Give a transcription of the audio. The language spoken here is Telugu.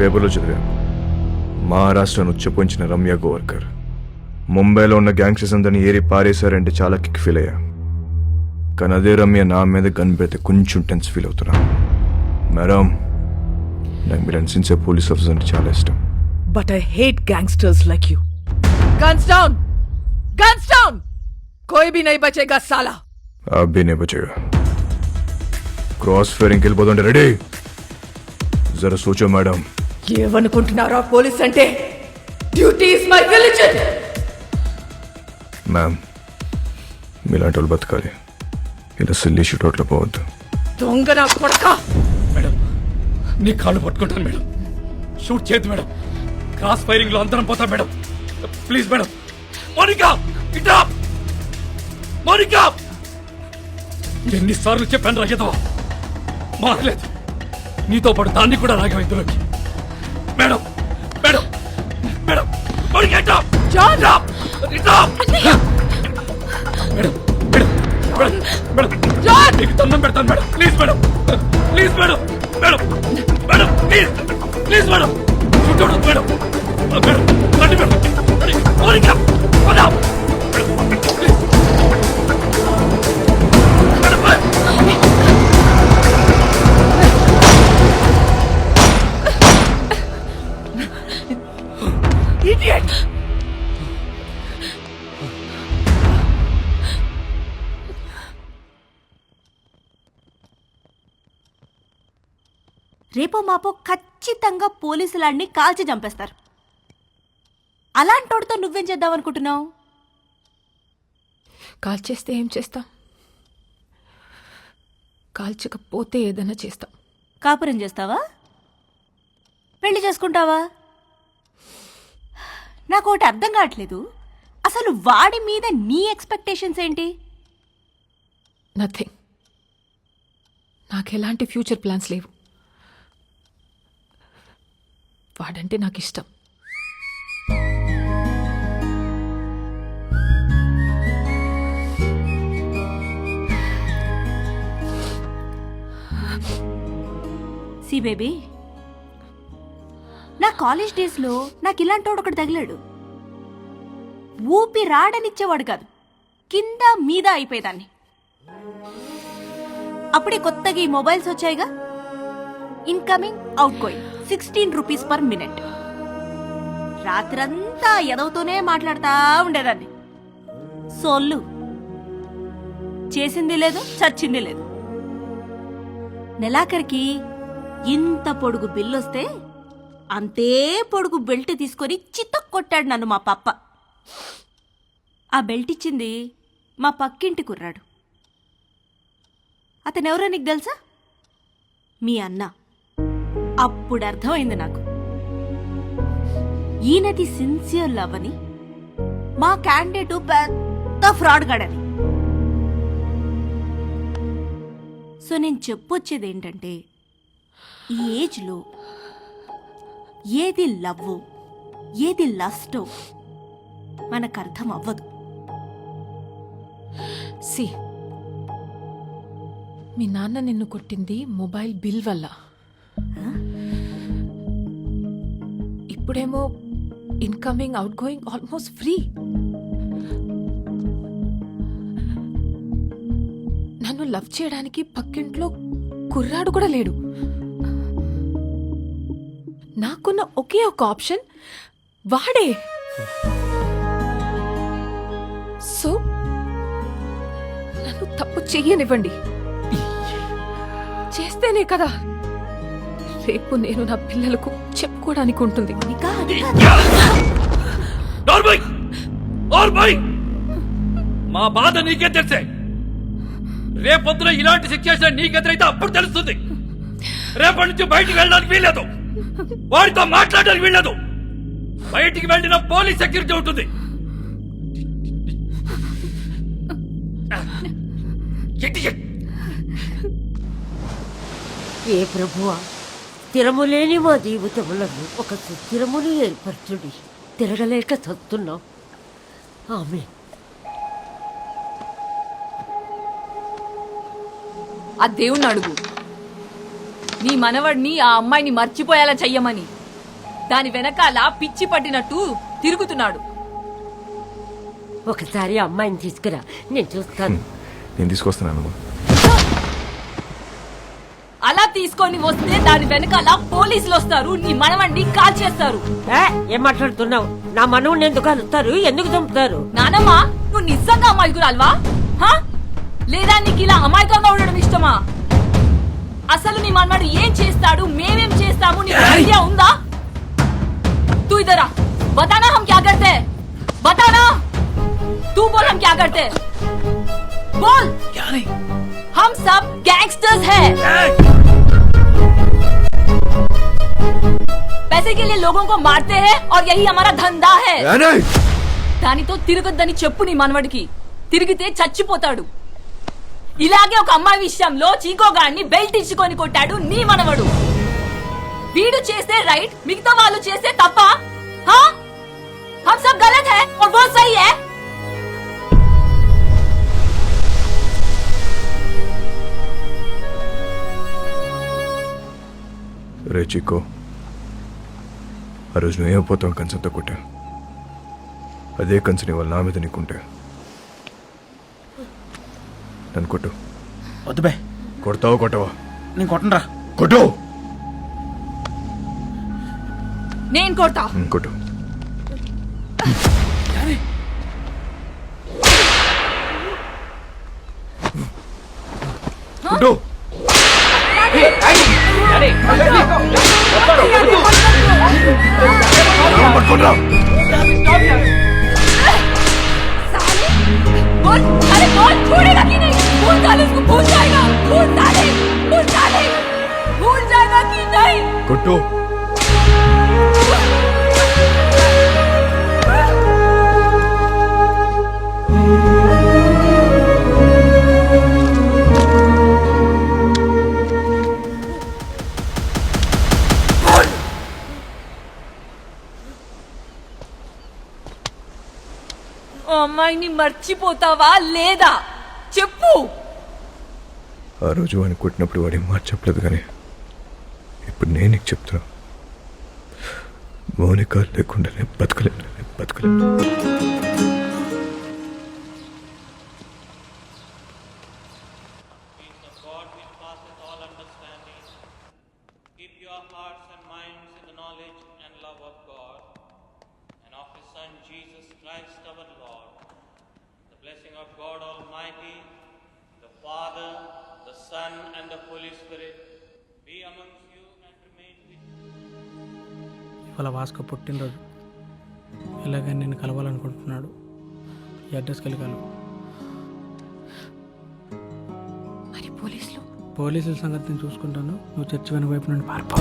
పేపర్లో చదివాను. మహారాష్ట్రను ఉచ్చపొంచిన రమ్య గోవర్కర్. ముంబైలో ఉన్న గ్యాంగ్స్టర్స్ అందరినీ ఏరి పారేశారంటే చాలా కిక్ ఫీల్ అయ్యా. కానీ అదే రమ్య నా మీద గన్ పెడితే కొంచెం టెన్స్ ఫీల్ అవుతున్నా. మేడం నాకు మీరు అనిపించే పోలీస్ ఆఫీసర్ అంటే చాలా ఇష్టం. But I hate gangsters like you guns down guns down కోయి బి నై బచేగా సాలా అబ్బి నై బచేగా క్రాస్ ఫైరింగ్కి వెళ్ళిపోతుంటే రెడీ జర సోచో మేడం ఏమనుకుంటున్నారా పోలీస్ అంటే? Duty is my religion! Ma'am మీలాంటి వాళ్ళు బతకాలి. ఇలా సిల్లీ పోవద్దు. దొంగ నా కొడక! మేడం నీ కాళ్ళు పట్టుకుంటాను మేడం. షూట్ చేయదు మేడం. క్రాస్ ఫైరింగ్లో అందరం పోతాం మేడం. Please madam. మోనికా ఇటా మోనికా! ఎన్నిసార్లు చెప్పాను రాగేదో మారలేదు. నీతో పాటు దాన్ని కూడా రాగం ఇందులోకి. మేడం మేడం మేడం జాన్! మేడం మేడం మేడం జాన్! నీకు దండం పెడతాను మేడం ప్లీజ్ మేడం రేపో మాపో ఖచ్చితంగా పోలీసులాడిని కాల్చి చంపేస్తారు. అలాంటోడితో నువ్వేం చేద్దాం అనుకుంటున్నావు కాల్చేస్తే ఏం చేస్తాం? కాల్చకపోతే ఏదైనా చేస్తాం. కాపురం చేస్తావా? పెళ్ళి చేసుకుంటావా? నాకు ఒకటి అర్థం కావట్లేదు. అసలు వాడి మీద నీ ఎక్స్పెక్టేషన్స్ ఏంటి? నథింగ్ నాకు ఎలాంటి ఫ్యూచర్ ప్లాన్స్ లేవు. వాడంటే నాకు ఇష్టం సి బేబీ నా కాలేజ్ డేస్లో నాకు ఇలాంటోడు ఒకటి తగిలాడు. ఊపి రాడనిచ్చేవాడు కాదు కింద మీద అయిపోయేదాన్ని. అప్పుడే కొత్తగా ఈ mobiles వచ్చాయిగా incoming outgoing sixteen rupees per minute రాత్రంతా ఎదవుతూనే మాట్లాడతా ఉండేదాన్ని. సోళ్ళు చేసింది లేదు చచ్చింది లేదు. నెలాఖరికి ఇంత పొడుగు బిల్లొస్తే అంతే పొడుగు బెల్ట్ తీసుకొని చిత్త కొట్టాడు నన్ను మా పప్ప. ఆ బెల్ట్ ఇచ్చింది మా పక్కింటి కుర్రాడు. అతనెవరో నీకు తెలుసా? మీ అన్న. అప్పుడు అర్థమైంది నాకు. ఈయనది సిన్సియర్ లవ్ అని మా క్యాండిడేట్ పెద్ద ఫ్రాడ్ గడని. సో నేను చెప్పొచ్చేది ఏంటంటే ఈ ఏజ్లో ఏది లవ్ ఏది లస్టో మనకు అర్థం అవ్వదు సి మీ నాన్న నిన్ను కొట్టింది మొబైల్ బిల్ వల్ల. ఇప్పుడేమో incoming outgoing almost free నన్ను లవ్ చేయడానికి పక్కింట్లో కుర్రాడు కూడా లేడు. నాకున్న ఒకే ఒక ఆప్షన్ వాడే. సో నన్ను తప్పు చెయ్యనివ్వండి. చేస్తేనే కదా రేపు నేను నా పిల్లలకు చెప్పుకోవడానికి ఉంటుంది మా బాధ నీకే తెలిసే రేపొద్దున ఇలాంటి సిచ్యువేషన్ నీకెదురైతే అప్పుడు తెలుస్తుంది రేపటి నుంచి బయటికి వెళ్ళడానికి వీల్లేదు వాడితో మాట్లాడడానికి వీల్లేదు బయటికి వెళ్ళిన పోలీస్ సెక్యూరిటీ ఉంటుంది. ఏ ప్రభువా స్థిరములేని మా జీవితములను ఒక సుస్థిరమును ఏర్పరచుడి. తిరగలేక చస్తున్నాం ఆమె. ఆ దేవుణ్ణి అడుగు. నీ మనవడిని ఆ అమ్మాయిని మర్చిపోయేలా చెయ్యమని. దాని వెనకాల పిచ్చి పట్టినట్టు తిరుగుతున్నాడు. ఒకసారి అమ్మాయిని తీసుకురా. నేను చూస్తాను. నేను తీసుకొస్తున్నాను తీసుకొని వస్తే దాని వెనకాల పోలీసులు వస్తారు నీ మనవండి కాల్ చేస్తారు ఏ, ఏం మాట్లాడుతున్నావు నా మనవుని ఎందుకు అలుస్తారు ఎందుకు చంపుతారు నానమ్మ నువ్వు నిజంగా అమాయకురాల్వా హా? లేదా నీకు ఇలా అమాయకంగా ఉండడం ఇష్టమా అసలు నీ మనవాడు ఏం చేస్తాడు మేమేం చేస్తాము నీకు ఐడియా ఉందా तू इधर आ बताना हम क्या करते हैं बताना तू बोल हम क्या करते हैं बोल क्या नहीं हम सब गैंगस्टर्स हैं पैसे के लिए लोगों को मारते हैं और यही हमारा धंधा है దానితో తిరగొద్దని చెప్పు నీ మనవడికి తిరిగితే చచ్చిపోతాడు ఇలాగే ఒక అమ్మాయి విషయంలో చీకోగాడిని బెల్ట్ ఇచ్చుకొని కొట్టాడు నీ మనవడు వీడు చేస్తే రైట్ మిగతా వాళ్ళు చేస్తే తప్ప హా? हम सब गलत है और वो सही है రే చిక్కో ఆ రోజు నువ్వేమైపోతావు కంచంతో కొట్టా అదే కంచని వాళ్ళ నా మీద నీకుంటే. నన్ను కొట్టు. వద్దు బే. కొడతావు కొట్టవా? నేను కొట్టనరా. కొట్టు! నేను కొడతా. కొట్టు. छोड़ रहा बोल अरे बोल छोड़ेगा कि नहीं? भूल डाले इसको भूल जाएगा भूल डाले भूल डाले भूल जाएगा कि नहीं? गुड्डू మర్చిపోతావా లేదా? చెప్పు. ఆ రోజు వాడిని కొట్టినప్పుడు వాడిని మార్చప్పలేదు కానీ ఇప్పుడు నేను నీకు చెప్తున్నా. మౌనిక లేకుండా నేను బతకలేను నేను బతకలేను. Christ our Lord. Blessing of God Almighty, the Father, the Son, and the Holy Spirit be amongst you and remain with you. ఇవాళ వాస్కో పుట్టినరోజు ఇలాగే నేను కలవాలనుకుంటున్నాడు ఈ అడ్రస్కి వెళ్ళి కలవు మరి పోలీసులు పోలీసుల సంగతి నేను చూసుకుంటాను నువ్వు చర్చి వెనుక వైపు నుండి పారిపో